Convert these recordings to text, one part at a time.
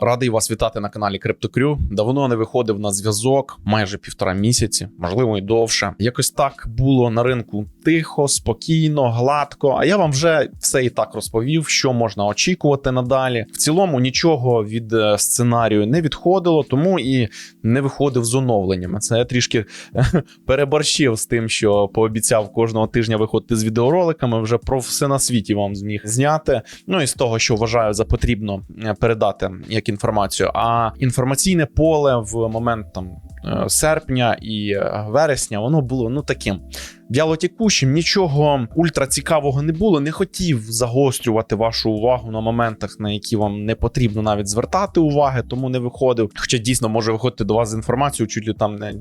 Радий вас вітати на каналі CryptoCrew. Давно не виходив на зв'язок, майже півтора місяці, можливо, і довше. Якось так було на ринку тихо, спокійно, гладко. А я вам вже все і так розповів, що можна очікувати надалі. В цілому нічого від е, сценарію не відходило, тому і не виходив з оновленнями. Це я трішки переборщив з тим, що пообіцяв кожного тижня виходити з відеороликами. Вже про все на світі вам зміг зняти. Ну і з того, що вважаю за потрібно е, передати як інформацію. А інформаційне поле в момент там е, серпня і е, вересня воно було ну таким. Вялотікущим нічого ультра цікавого не було. Не хотів загострювати вашу увагу на моментах, на які вам не потрібно навіть звертати уваги, тому не виходив. Хоча дійсно може виходити до вас з інформацією, чуть ли там не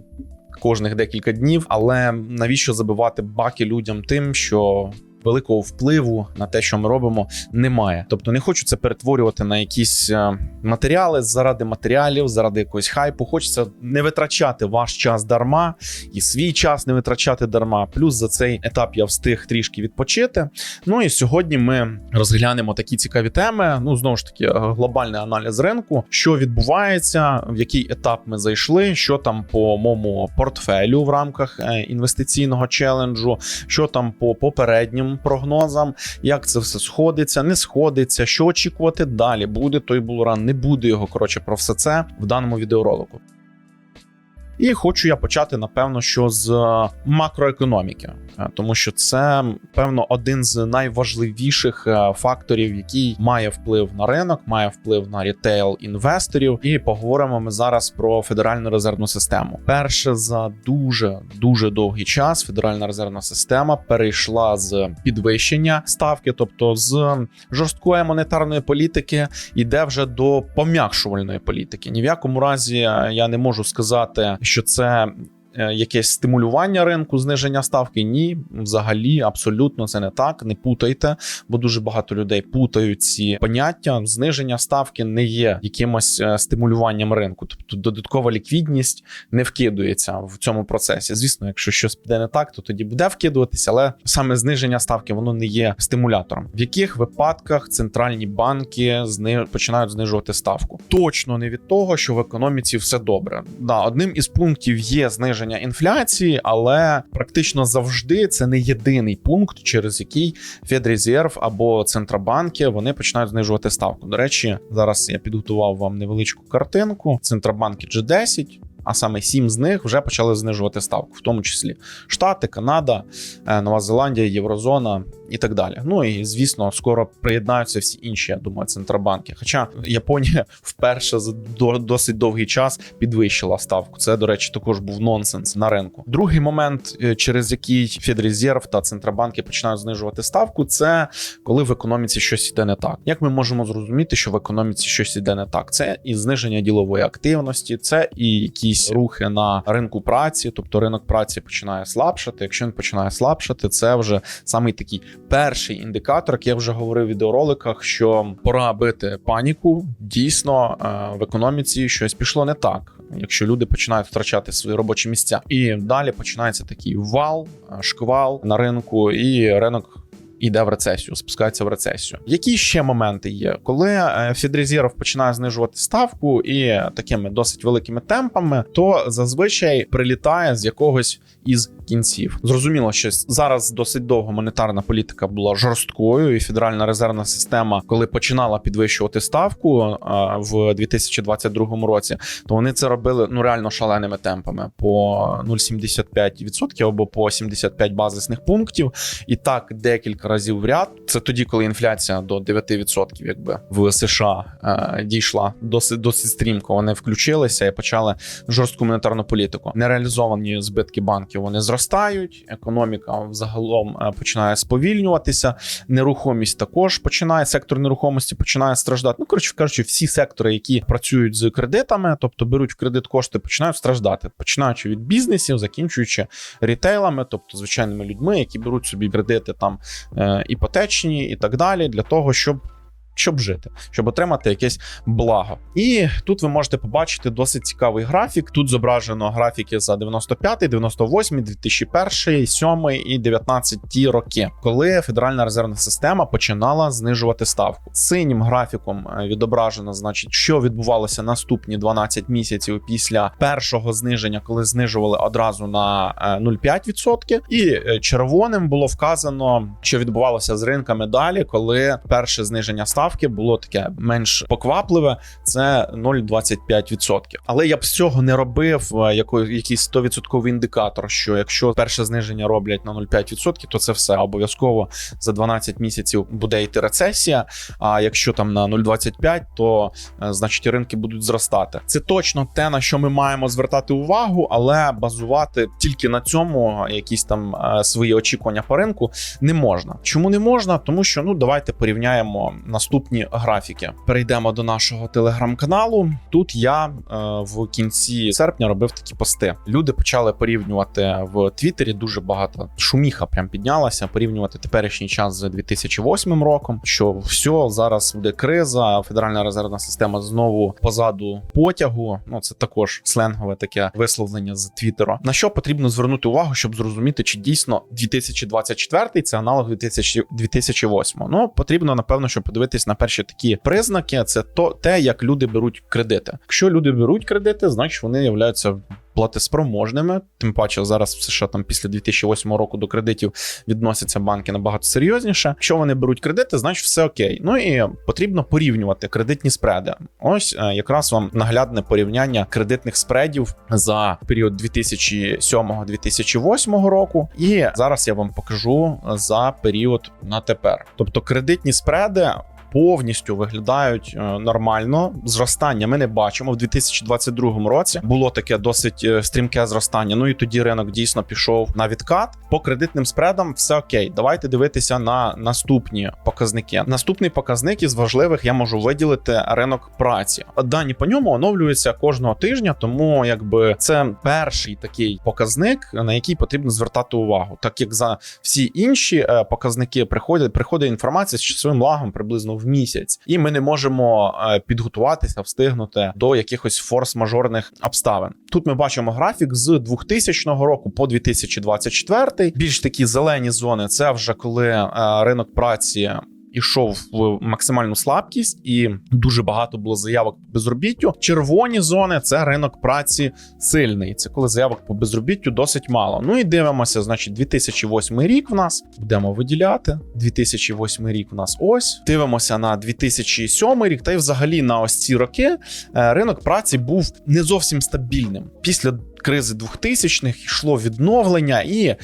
кожних декілька днів. Але навіщо забивати баки людям тим, що великого впливу на те, що ми робимо, немає. Тобто не хочу це перетворювати на якісь е, матеріали заради матеріалів, заради якогось хайпу. Хочеться не витрачати ваш час дарма і свій час не витрачати дарма. Плюс за цей етап я встиг трішки відпочити. Ну і сьогодні ми розглянемо такі цікаві теми. Ну знову ж таки, глобальний аналіз ринку, що відбувається, в який етап ми зайшли, що там по моєму портфелю в рамках е, інвестиційного челенджу, що там по попереднім прогнозам, як це все сходиться, не сходиться, що очікувати далі. Буде той булран, не буде його. Коротше, про все це в даному відеоролику. І хочу я почати, напевно, що з е, макроекономіки, Е, тому що це певно один з найважливіших е, факторів, який має вплив на ринок, має вплив на рітейл інвесторів. І поговоримо ми зараз про федеральну резервну систему. Перше за дуже дуже довгий час федеральна резервна система перейшла з підвищення ставки, тобто з жорсткої монетарної політики, іде вже до пом'якшувальної політики. Ні в якому разі я не можу сказати, що це. Е, Якесь стимулювання ринку, зниження ставки? Ні, взагалі, абсолютно це не так. Не путайте, бо дуже багато людей путають ці поняття. Зниження ставки не є якимось е, стимулюванням ринку, тобто додаткова ліквідність не вкидується в цьому процесі. Звісно, якщо щось піде не так, то тоді буде вкидуватися, але саме зниження ставки воно не є стимулятором. В яких випадках центральні банки зни... починають знижувати ставку? Точно не від того, що в економіці все добре. Да, одним із пунктів є зниження інфляції, але практично завжди це не єдиний пункт, через який Федрезерв або Центробанки вони починають знижувати ставку. До речі, зараз я підготував вам невеличку картинку. Центробанки G10, а саме сім з них вже почали знижувати ставку, в тому числі Штати, Канада, е, Нова Зеландія, Єврозона і так далі. Ну і звісно, скоро приєднаються всі інші, я думаю, центробанки. Хоча Японія вперше за до- досить довгий час підвищила ставку. Це, до речі, також був нонсенс на ринку. Другий момент, е, через який Федрезерв та центробанки починають знижувати ставку, це коли в економіці щось іде не так. Як ми можемо зрозуміти, що в економіці щось іде не так? Це і зниження ділової активності, це і якісь рухи на ринку праці, тобто ринок праці починає слабшати. Якщо він починає слабшати, це вже самий такий перший індикатор, як я вже говорив в відеороликах, що пора бити паніку. Дійсно, е, в економіці щось пішло не так. Якщо люди починають втрачати свої робочі місця, і далі починається такий вал, е, шквал на ринку, і ринок. Іде в рецесію, спускається в рецесію. Які ще моменти є, коли е, Федрезерв починає знижувати ставку і такими досить великими темпами, то зазвичай прилітає з якогось із кінців. Зрозуміло, що зараз досить довго монетарна політика була жорсткою, і Федеральна резервна система, коли починала підвищувати ставку е, в 2022 році, то вони це робили ну реально шаленими темпами по 0,75% або по 75 базисних пунктів. І так декілька разів в ряд. Це тоді, коли інфляція до 9%, якби в США е, дійшла досить досить стрімко. Вони включилися і почали жорстку монетарну політику. Нереалізовані збитки банків вони зростають. Економіка взагалом е, починає сповільнюватися. Нерухомість також починає. Сектор нерухомості починає страждати. Ну коротше кажучи, всі сектори, які працюють з кредитами, тобто беруть в кредит кошти, починають страждати, починаючи від бізнесів, закінчуючи рітейлами, тобто звичайними людьми, які беруть собі кредити там іпотечні і так далі, для того, щоб щоб жити, щоб отримати якесь благо. І тут ви можете побачити досить цікавий графік. Тут зображено графіки за 95, 98, 2001, 7 і 19 роки, коли Федеральна резервна система починала знижувати ставку. Синім графіком е, відображено, значить, що відбувалося наступні 12 місяців після першого зниження, коли знижували одразу на е, 0,5%. І е, червоним було вказано, що відбувалося з ринками далі, коли перше зниження ставки було таке менш поквапливе. Це 0,25%. Але я б з цього не робив е, якийсь 100% індикатор, що якщо перше зниження роблять на 0,5%, то це все обов'язково за 12 місяців буде йти рецесія. А якщо там на 0,25, то е, значить ринки будуть зростати. Це точно те, на що ми маємо звертати увагу, але базувати тільки на цьому якісь там е, свої очікування по ринку не можна. Чому не можна? Тому що ну давайте порівняємо наступні графіки. Перейдемо до нашого телеграм-каналу. Тут я е, в кінці серпня робив такі пости. Люди почали порівнювати в Твіттері. Дуже багато шуміха прям піднялася. Порівнювати теперішній час з 2008 роком. Що все зараз буде криза. Федеральна резервна система знову позаду потягу. Ну це також сленгове таке висловлення з Твіттера. На що потрібно звернути увагу, щоб зрозуміти, чи дійсно 2024 це аналог 2000 2008. Ну потрібно напевно, щоб подивитись на перші такі признаки. Це то те, як люди беруть кредити. Якщо люди беруть кредити, значить вони являються платеспроможними. Тим паче зараз в США там після 2008 року до кредитів відносяться банки набагато серйозніше. Якщо вони беруть кредити, значить все окей. Ну і потрібно порівнювати кредитні спреди. Ось е, якраз вам наглядне порівняння кредитних спредів за період 2007-2008 року. І зараз я вам покажу за період на тепер. Тобто кредитні спреди. Повністю виглядають е, нормально. Зростання ми не бачимо в 2022 році. Було таке досить е, стрімке зростання. Ну і тоді ринок дійсно пішов на відкат. По кредитним спредам все окей. Давайте дивитися на наступні показники. Наступний показник із важливих я можу виділити ринок праці. Дані по ньому оновлюються кожного тижня, тому якби це перший такий показник, на який потрібно звертати увагу, так як за всі інші е, показники приходять, приходить інформація з часовим лагом приблизно в місяць, і ми не можемо е, підготуватися, встигнути до якихось форс-мажорних обставин. Тут ми бачимо графік з 2000 року по 2024. Більш такі зелені зони. Це вже коли е, ринок праці. Ішов в максимальну слабкість, і дуже багато було заявок по безробіттю. Червоні зони це ринок праці сильний. Це коли заявок по безробіттю досить мало. Ну і дивимося, значить, 2008 рік в нас будемо виділяти. 2008 рік в нас ось. Дивимося на 2007 рік, та й взагалі на ось ці роки е, ринок праці був не зовсім стабільним. Після кризи 2000-х йшло відновлення і.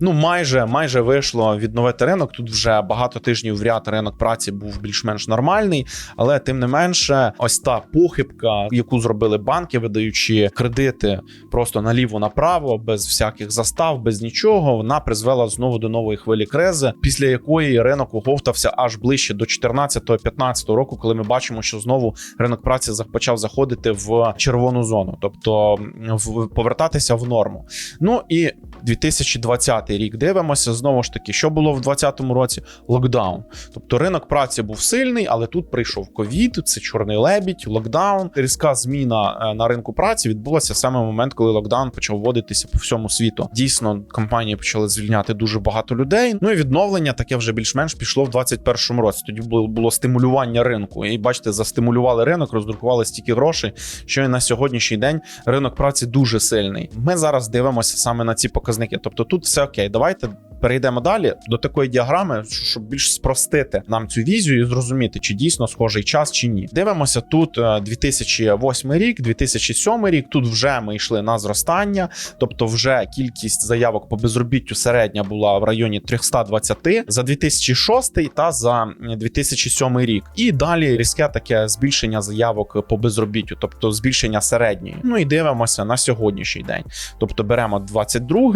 Ну, майже майже вийшло відновити ринок. Тут вже багато тижнів в ряд ринок праці був більш-менш нормальний, але тим не менше, ось та похибка, яку зробили банки, видаючи кредити просто наліво направо, без всяких застав, без нічого, вона призвела знову до нової хвилі кризи, після якої ринок оговтався аж ближче до 14-15 року, коли ми бачимо, що знову ринок праці почав заходити в червону зону, тобто в повертатися в норму. Ну і 2020 рік дивимося знову ж таки, що було в 2020 році локдаун. Тобто ринок праці був сильний, але тут прийшов ковід, це чорний лебідь, локдаун. Різка зміна е, на ринку праці відбулася саме в момент, коли локдаун почав вводитися по всьому світу. Дійсно, компанії почали звільняти дуже багато людей. Ну і відновлення таке вже більш-менш пішло в 2021 році. Тоді було, було стимулювання ринку. І бачите, застимулювали ринок, роздрукували стільки грошей, що і на сьогоднішній день ринок праці дуже сильний. Ми зараз дивимося саме на ці показники. Тобто тут все окей. Давайте перейдемо далі до такої діаграми, щоб більш спростити нам цю візію і зрозуміти, чи дійсно схожий час чи ні. Дивимося тут е, 2008 рік, 2007 рік. Тут вже ми йшли на зростання, тобто вже кількість заявок по безробіттю середня була в районі 320 за 2006 та за 2007 рік. І далі різке таке збільшення заявок по безробіттю, тобто збільшення середньої. Ну і дивимося на сьогоднішній день. Тобто беремо 22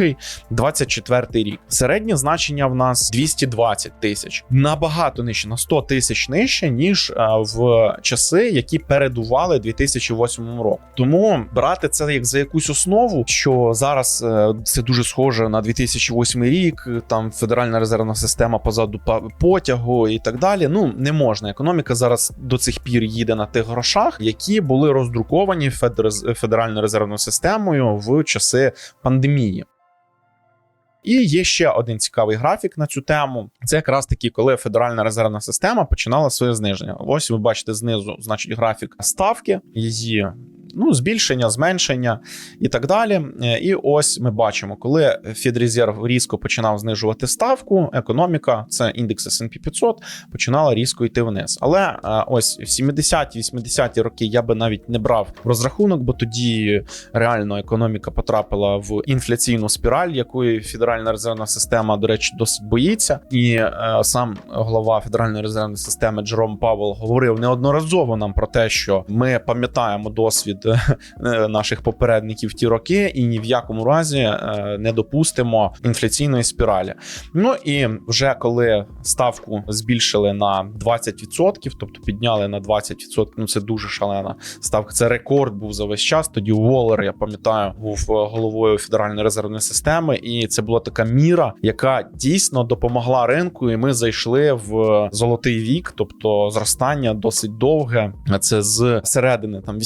24 рік. Середнє значення в нас 220 тисяч, набагато нижче, на 100 тисяч нижче, ніж е, в часи, які передували 2008 року. Тому брати це як за якусь основу, що зараз е, це дуже схоже на 2008 рік. Там федеральна резервна система позаду потягу і так далі. Ну не можна. Економіка зараз до цих пір їде на тих грошах, які були роздруковані федеральною резервною системою в часи пандемії. І є ще один цікавий графік на цю тему. Це якраз таки, коли Федеральна резервна система починала своє зниження. Ось ви бачите знизу, значить, графік ставки, її ну, збільшення, зменшення і так далі. Е, І ось ми бачимо, коли Федрезерв різко починав знижувати ставку, економіка, це індекс S&P 500, починала різко йти вниз. Але е, ось в 70-80-ті роки я би навіть не брав розрахунок, бо тоді реально економіка потрапила в інфляційну спіраль, якої Федеральна резервна система, до речі, досить боїться. І е, сам голова Федеральної резервної системи Джером Павел говорив неодноразово нам про те, що ми пам'ятаємо досвід е, наших попередників ті роки, і ні в якому разі е, не допустимо інфляційної спіралі. Ну і вже коли ставку збільшили на 20%, тобто підняли на 20%, ну це дуже шалена ставка. Це рекорд був за весь час. Тоді Уоллер, я пам'ятаю, був е, головою Федеральної резервної системи, і це була така міра, яка дійсно допомогла ринку. І ми зайшли в золотий вік, тобто зростання досить довге. Це з середини там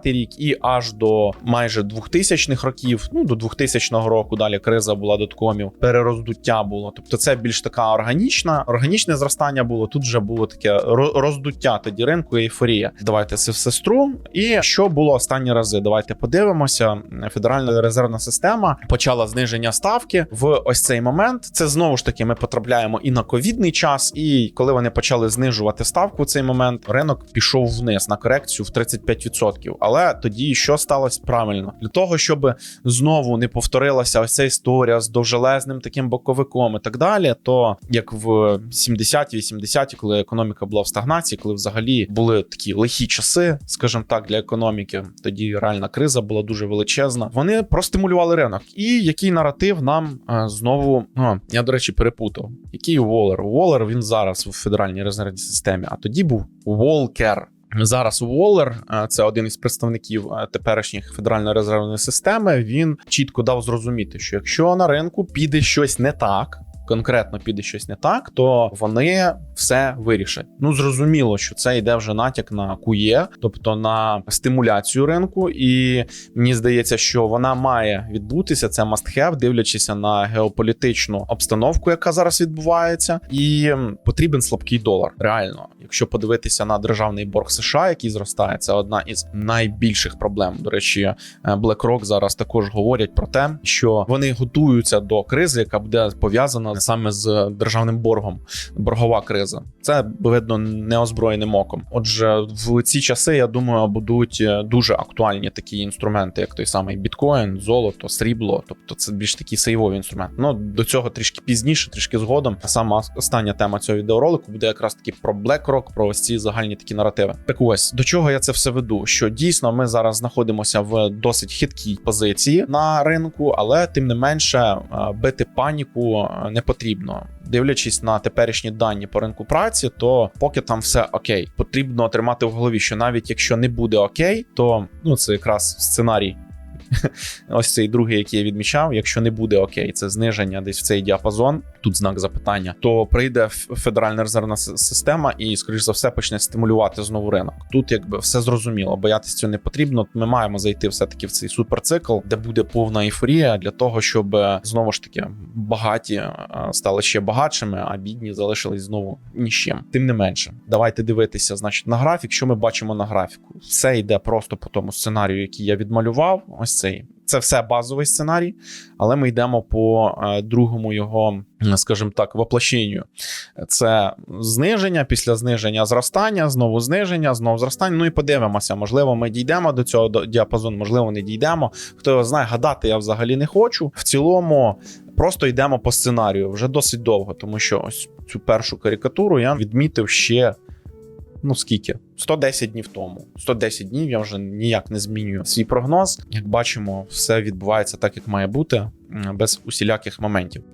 85-й рік і аж до майже 2000-х років. Ну до 2000 року далі криза була доткомів, перероздуття було. Тобто, це більш така органічна, органічне зростання було. Тут вже було таке ро- роздуття тоді ринку, ейфорія. Давайте це в сестру. І що було останні рази? Давайте подивимося. Федеральна резервна система почала зниження ставки в ось цей момент. Це знову ж таки ми потрапляємо і на ковідний час, і коли вони почали знижувати ставку в цей момент, ринок пішов вниз на корекцію в 35%. Але тоді що сталося правильно для того, щоб знову не повторилася ось ця історія з довжелезним таким боковиком і так далі. То як в 70-ті, 80-ті, коли економіка була в стагнації, коли взагалі були такі лихі часи, скажімо так, для економіки, тоді реальна криза була дуже величезна. Вони простимулювали ринок. І який наратив нам е, знову а, я до речі перепутав. Який Уоллер? Уоллер він зараз у федеральній резервній системі, а тоді був Волкер. Зараз Уоллер, це один із представників е, теперішніх федеральної резервної системи. Він чітко дав зрозуміти, що якщо на ринку піде щось не так. Конкретно піде щось не так, то вони все вирішать. Ну зрозуміло, що це йде вже натяк на QE, тобто на стимуляцію ринку, і мені здається, що вона має відбутися. Це must have, дивлячись на геополітичну обстановку, яка зараз відбувається, і потрібен слабкий долар. Реально, якщо подивитися на державний борг США, який зростає, це одна із найбільших проблем. До речі, е, BlackRock зараз також говорять про те, що вони готуються до кризи, яка буде пов'язана саме з державним боргом. Боргова криза. Це видно неозброєним оком. Отже, в ці часи я думаю, будуть е, дуже актуальні такі інструменти, як той самий біткоін, золото, срібло. Тобто, це більш такі сейвові інструменти. Ну до цього трішки пізніше, трішки згодом. Сама остання тема цього відеоролику буде якраз таки про BlackRock, про ось ці загальні такі наративи. Так ось до чого я це все веду? Що дійсно ми зараз знаходимося в досить хиткій позиції на ринку, але тим не менше е, бити паніку е, не. Дивлячись на теперішні дані по ринку праці, то поки там все окей, потрібно тримати в голові, що навіть якщо не буде окей, то ну це якраз сценарій. Ось цей другий, який я відмічав. Якщо не буде окей, це зниження десь в цей діапазон. Тут знак запитання, то прийде Федеральна резервна система і, скоріш за все, почне стимулювати знову ринок. Тут якби все зрозуміло, боятися цього не потрібно. Ми маємо зайти все-таки в цей суперцикл, де буде повна ейфорія для того, щоб е, знову ж таки багаті е, стали ще багатшими, а бідні залишились знову ні з чим. Тим не менше, давайте дивитися, значить, на графік. Що ми бачимо на графіку? Все йде просто по тому сценарію, який я відмалював. Ось цей. Це все базовий сценарій, але ми йдемо по е, другому його, скажімо так, воплощенню. Це зниження, після зниження зростання, знову зниження, знову зростання. Ну і подивимося. Можливо, ми дійдемо до цього діапазону, можливо, не дійдемо. Хто його знає, гадати я взагалі не хочу. В цілому. Просто йдемо по сценарію вже досить довго, тому що ось цю першу карикатуру я відмітив ще ну скільки? 110 днів тому. 110 днів я вже ніяк не змінюю свій прогноз. Як бачимо, все відбувається так, як має бути, без усіляких моментів.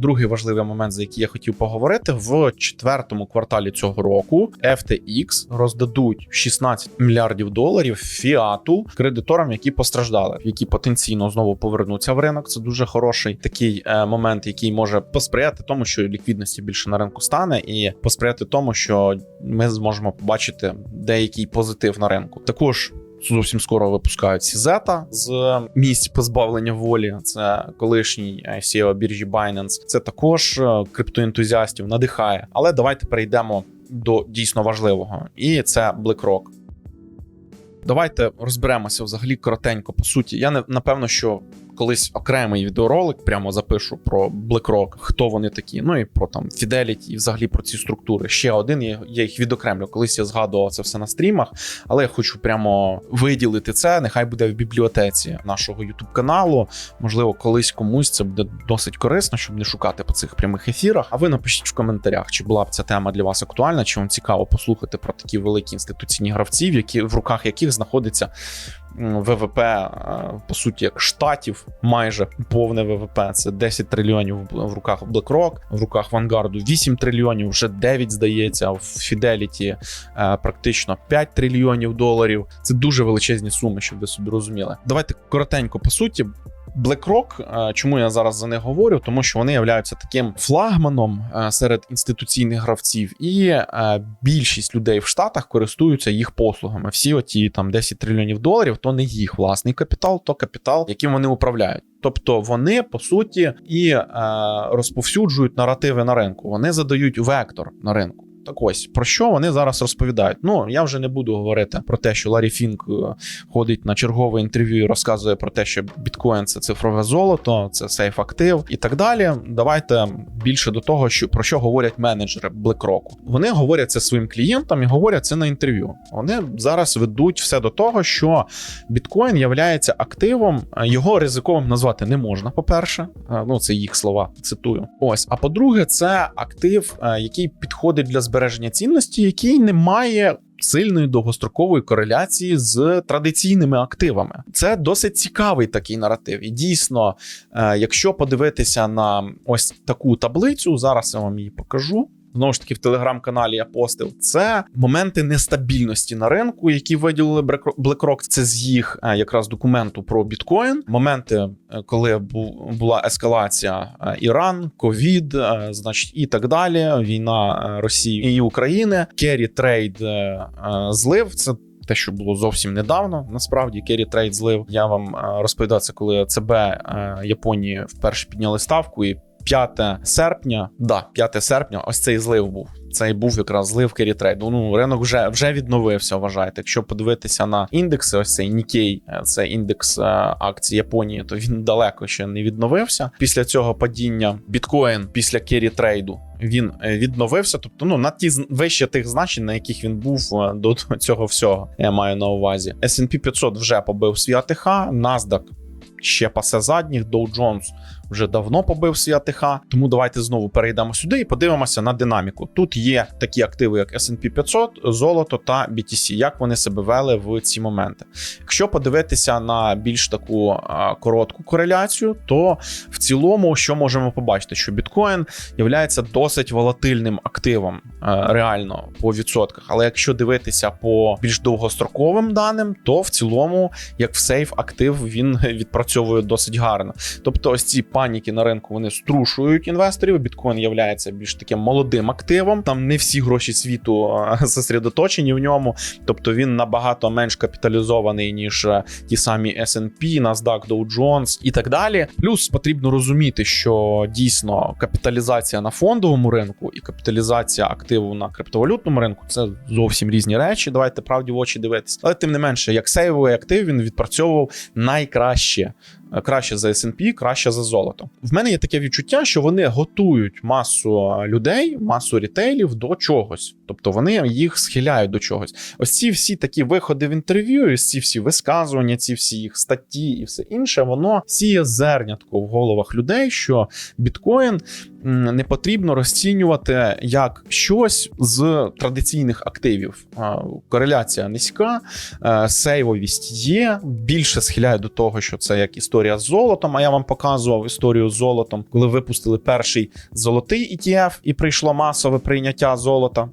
Другий важливий момент, за який я хотів поговорити, в четвертому кварталі цього року FTX роздадуть 16 мільярдів доларів фіату кредиторам, які постраждали, які потенційно знову повернуться в ринок. Це дуже хороший такий е, момент, який може посприяти тому, що ліквідності більше на ринку стане, і посприяти тому, що ми зможемо побачити деякий позитив на ринку. Також Зовсім скоро випускають Сізета з місць позбавлення волі. Це колишній е, CEO біржі Binance. Це також е, криптоентузіастів надихає. Але давайте перейдемо до дійсно важливого, і це BlackRock. Давайте розберемося взагалі коротенько. По суті, я не напевно, що колись окремий відеоролик прямо запишу про BlackRock, хто вони такі. Ну і про там Fidelity, і взагалі про ці структури. Ще один я, їх відокремлю. Колись я згадував це все на стрімах, але я хочу прямо виділити це. Нехай буде в бібліотеці нашого youtube каналу. Можливо, колись комусь це буде досить корисно, щоб не шукати по цих прямих ефірах. А ви напишіть в коментарях, чи була б ця тема для вас актуальна, чи вам цікаво послухати про такі великі інституційні гравців, які в руках яких знаходиться ВВП, е, по суті, як штатів, майже повне ВВП. Це 10 трильйонів в руках BlackRock, в руках Vanguard 8 трильйонів, вже 9, здається, в Fidelity е, практично 5 трильйонів доларів. Це дуже величезні суми, щоб ви собі розуміли. Давайте коротенько по суті. BlackRock, е, чому я зараз за них говорю? Тому що вони являються таким флагманом е, серед інституційних гравців, і е, більшість людей в Штатах користуються їх послугами. Всі оті там 10 трильйонів доларів, то не їх власний капітал, то капітал, яким вони управляють. Тобто вони по суті і розповсюджують наративи на ринку. Вони задають вектор на ринку. Так ось про що вони зараз розповідають? Ну я вже не буду говорити про те, що Ларі Фінк е, ходить на чергове інтерв'ю і розказує про те, що біткоін це цифрове золото, це сейф актив і так далі. Давайте більше до того, що про що говорять менеджери BlackRock. Вони говорять це своїм клієнтам і говорять це на інтерв'ю. Вони зараз ведуть все до того, що біткоін являється активом, е, його ризиковим назвати не можна. По перше, ну це їх слова. Цитую. Ось. А по-друге, це актив, е, який підходить для збереження цінності, який не має. Сильної довгострокової кореляції з традиційними активами це досить цікавий такий наратив. І дійсно, е, якщо подивитися на ось таку таблицю, зараз я вам її покажу. Знову ж таки, в телеграм-каналі я постив. Це моменти нестабільності на ринку, які виділили BlackRock. Це з їх е, якраз документу про біткоін. Моменти, е, коли бу- була ескалація е, Іран, ковід, значить, і так далі. Війна Росії і України, керрі трейд злив. Це те, що було зовсім недавно, насправді керрі трейд злив. Я вам розповідав це, коли ЦБ Японії вперше підняли ставку і. 5 серпня, да, 5 серпня, ось цей злив був. Цей був якраз злив керітрейду. Ну, ринок вже вже відновився. Вважайте. Якщо подивитися на індекси, ось цей Nikkei, це індекс е, акцій Японії, то він далеко ще не відновився. Після цього падіння біткоін після керітрейду він е, відновився. Тобто, ну на ті вище тих значень, на яких він був е, до цього всього. Я маю на увазі. S&P 500 вже побив свій АТХ, NASDAQ ще пасе задніх, Dow Jones вже давно побив свій АТХ. Тому давайте знову перейдемо сюди і подивимося на динаміку. Тут є такі активи, як S&P 500, золото та BTC. Як вони себе вели в ці моменти? Якщо подивитися на більш таку коротку кореляцію, то в цілому, що можемо побачити, що біткоін є досить волатильним активом е, реально по відсотках. Але якщо дивитися по більш довгостроковим даним, то в цілому, як в сейф актив, він відпрацьовує досить гарно. Тобто, ось ці паніки на ринку вони струшують інвесторів. Біткоін є більш таким молодим активом. Там не всі гроші світу зосередоточені в ньому. Тобто він набагато менш капіталізований, ніж е, ті самі S&P, NASDAQ, Dow Jones і так далі. Плюс потрібно розуміти, що дійсно капіталізація на фондовому ринку і капіталізація активу на криптовалютному ринку це зовсім різні речі. Давайте правді в очі дивитися. Але тим не менше, як сейвовий актив, він відпрацьовував найкраще. Краще за S&P, краще за золото. В мене є таке відчуття, що вони готують масу людей, масу рітейлів до чогось. Тобто вони їх схиляють до чогось. Ось ці всі такі виходи в інтерв'ю, ці всі висказування, ці всі їх статті і все інше, воно сіє зернятко в головах людей, що біткоін не потрібно розцінювати як щось з традиційних активів. Кореляція низька, е, сейвовість є. Більше схиляє до того, що це як історія з золотом. А я вам показував історію з золотом, коли випустили перший золотий ETF і прийшло масове прийняття золота.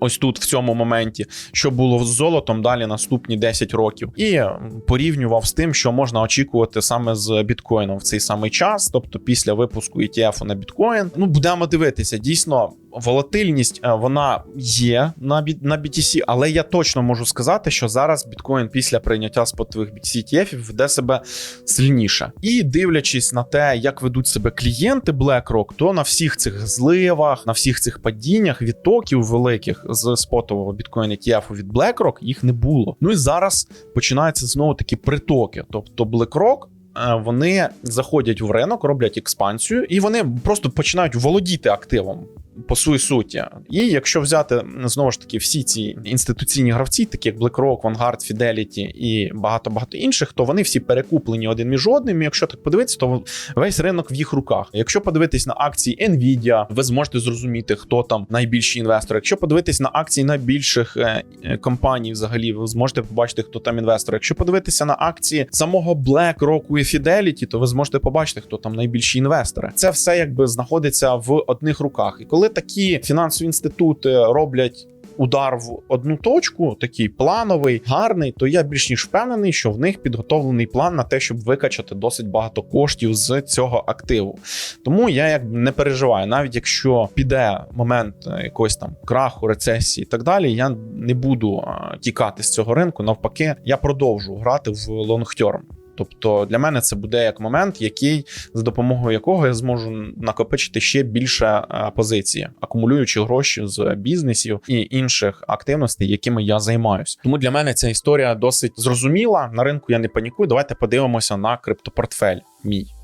Ось тут в цьому моменті, що було з золотом далі наступні 10 років, і порівнював з тим, що можна очікувати саме з біткоїном в цей самий час, тобто після випуску ETF на біткоін. Ну будемо дивитися. Дійсно, волатильність е, вона є на на BTC, але я точно можу сказати, що зараз біткоін після прийняття спотових BTC ETF веде себе сильніше. І дивлячись на те, як ведуть себе клієнти BlackRock, то на всіх цих зливах, на всіх цих падіннях відтоків великих з спотового біткоін ETF від BlackRock їх не було. Ну і зараз починаються знову такі притоки. Тобто BlackRock е, вони заходять в ринок, роблять експансію, і вони просто починають володіти активом. По своїй суті, і якщо взяти знову ж таки всі ці інституційні гравці, такі як BlackRock, Vanguard, Fidelity і багато багато інших, то вони всі перекуплені один між одним. І Якщо так подивитися, то весь ринок в їх руках. Якщо подивитись на акції Nvidia, ви зможете зрозуміти, хто там найбільші інвестори. Якщо подивитись на акції найбільших е, компаній, взагалі, ви зможете побачити, хто там інвестор. Якщо подивитися на акції самого BlackRock і Fidelity, то ви зможете побачити, хто там найбільші інвестори. Це все якби знаходиться в одних руках. І коли такі фінансові інститути роблять. Удар в одну точку, такий плановий, гарний, то я більш ніж впевнений, що в них підготовлений план на те, щоб викачати досить багато коштів з цього активу. Тому я якби не переживаю, навіть якщо піде момент е, якогось там краху, рецесії і так далі, я не буду а, тікати з цього ринку. Навпаки, я продовжу грати в лонгтерм. Тобто для мене це буде як момент, який за допомогою якого я зможу накопичити ще більше е, позиції, акумулюючи гроші з бізнесів і інших активностей, якими я займаюся. Тому для мене ця історія досить зрозуміла. На ринку я не панікую. Давайте подивимося на криптопортфель мій.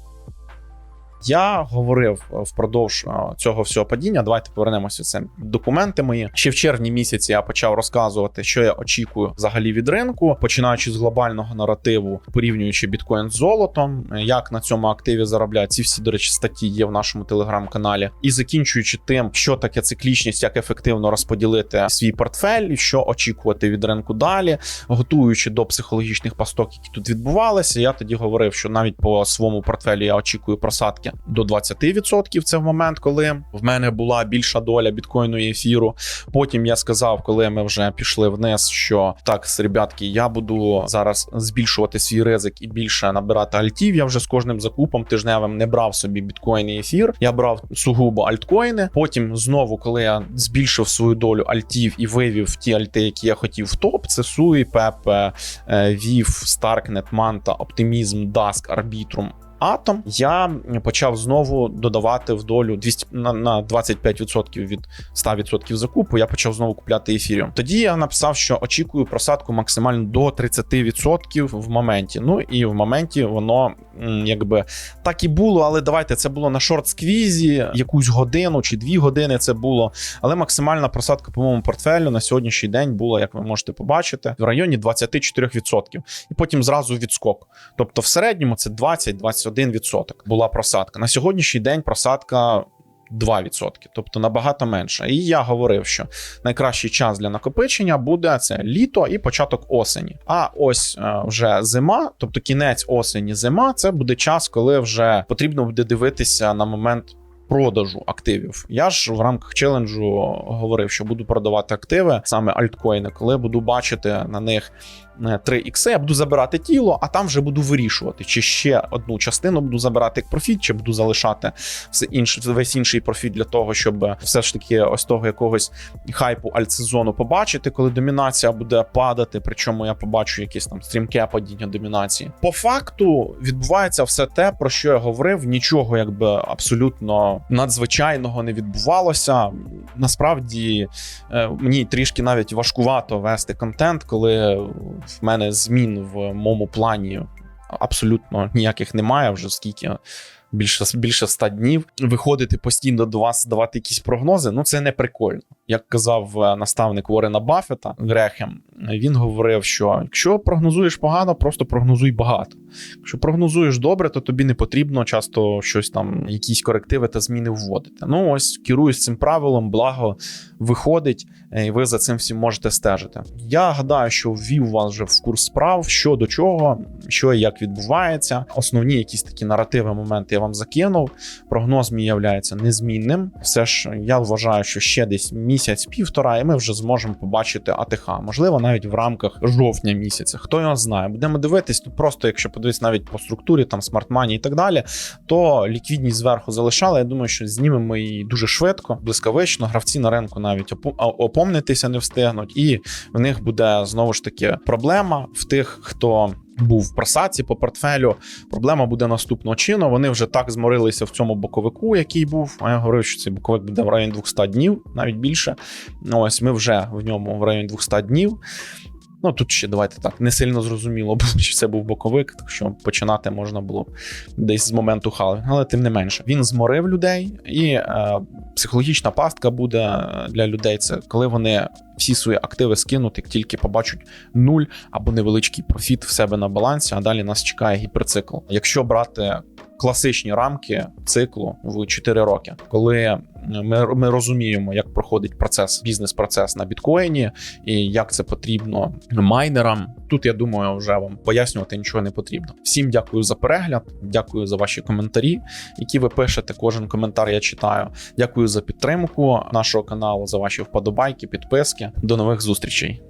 Я говорив е, впродовж е, цього всього падіння. Давайте повернемося. Це документи мої. Ще в червні місяці я почав розказувати, що я очікую взагалі від ринку, починаючи з глобального наративу, порівнюючи біткоін з золотом, е, як на цьому активі заробляють. Ці всі, до речі, статті є в нашому телеграм-каналі, і закінчуючи тим, що таке циклічність, як ефективно розподілити свій портфель, що очікувати від ринку далі, готуючи до психологічних пасток, які тут відбувалися. Я тоді говорив, що навіть по своєму портфелі я очікую просадки до 20%. Це в момент, коли в мене була більша доля біткоїну і ефіру. Потім я сказав, коли ми вже пішли вниз, що так, ребятки, я буду зараз збільшувати свій ризик і більше набирати альтів. Я вже з кожним закупом тижневим не брав собі біткоін і ефір. Я брав сугубо альткоїни. Потім знову, коли я збільшив свою долю альтів і вивів ті альти, які я хотів в топ, це Суї, Пепе, Вів, Старкнет, Манта, Оптимізм, Даск, Арбітрум. Атом я почав знову додавати в долю 200, на, на 25% від 100% закупу. Я почав знову купляти ефіріум. Тоді я написав, що очікую просадку максимально до 30% в моменті. Ну і в моменті воно якби так і було. Але давайте це було на шорт-сквізі, якусь годину чи дві години це було. Але максимальна просадка по моєму портфелю на сьогоднішній день була, як ви можете побачити, в районі 24%. І потім зразу відскок. Тобто, в середньому це 20-21% була просадка. На сьогоднішній день просадка. 2%, тобто набагато менше. І я говорив, що найкращий час для накопичення буде це літо і початок осені. А ось е, вже зима, тобто кінець осені, зима, це буде час, коли вже потрібно буде дивитися на момент. Продажу активів. Я ж в рамках челенджу говорив, що буду продавати активи, саме альткоїни, коли буду бачити на них 3 ікси, я буду забирати тіло, а там вже буду вирішувати, чи ще одну частину буду забирати як профіт, чи буду залишати все інше, весь інший профіт для того, щоб все ж таки ось того якогось хайпу альтсезону побачити, коли домінація буде падати. Причому я побачу якесь там стрімке падіння домінації. По факту відбувається все те, про що я говорив. Нічого якби абсолютно надзвичайного не відбувалося. Насправді е, мені трішки навіть важкувато вести контент, коли в мене змін в моєму плані абсолютно ніяких немає. Вже скільки більше більше 100 днів. Виходити постійно до вас, давати якісь прогнози. Ну це не прикольно. Як казав е, наставник Уоррена Баффета Грехем, він говорив, що якщо прогнозуєш погано, просто прогнозуй багато. Якщо прогнозуєш добре, то тобі не потрібно часто щось там, якісь корективи та зміни вводити. Ну ось керуюсь цим правилом, благо виходить, е, і ви за цим всім можете стежити. Я гадаю, що ввів вас вже в курс справ, що до чого, що і як відбувається. Основні якісь такі наративи, моменти я вам закинув. Прогноз мій являється незмінним. Все ж я вважаю, що ще десь місяць-півтора, і ми вже зможемо побачити АТХ. Можливо, навіть в рамках жовтня місяця. Хто його знає? Будемо дивитись. Тут просто, якщо подивитись навіть по структурі, там смарт-мані і так далі, то ліквідність зверху залишали. Я думаю, що знімемо її дуже швидко, блискавично. Гравці на ринку навіть опомнитися не встигнуть, і в них буде знову ж таки проблема в тих, хто. Був в просадці по портфелю. Проблема буде наступного чину. Вони вже так зморилися в цьому боковику, який був. А я говорив, що цей боковик буде в районі 200 днів, навіть більше. Ось ми вже в ньому в районі 200 днів. Ну тут ще давайте так не сильно зрозуміло було, що це був боковик, так що починати можна було десь з моменту халвінгу, але тим не менше він зморив людей, і е, психологічна пастка буде для людей. Це коли вони всі свої активи скинуть, як тільки побачать нуль або невеличкий профіт в себе на балансі, а далі нас чекає гіперцикл. Якщо брати класичні рамки циклу в 4 роки, коли ми, ми розуміємо, як проходить процес, бізнес-процес на біткоїні, і як це потрібно майнерам. Тут я думаю, вже вам пояснювати нічого не потрібно. Всім дякую за перегляд, дякую за ваші коментарі, які ви пишете. Кожен коментар я читаю. Дякую за підтримку нашого каналу, за ваші вподобайки, підписки. До нових зустрічей.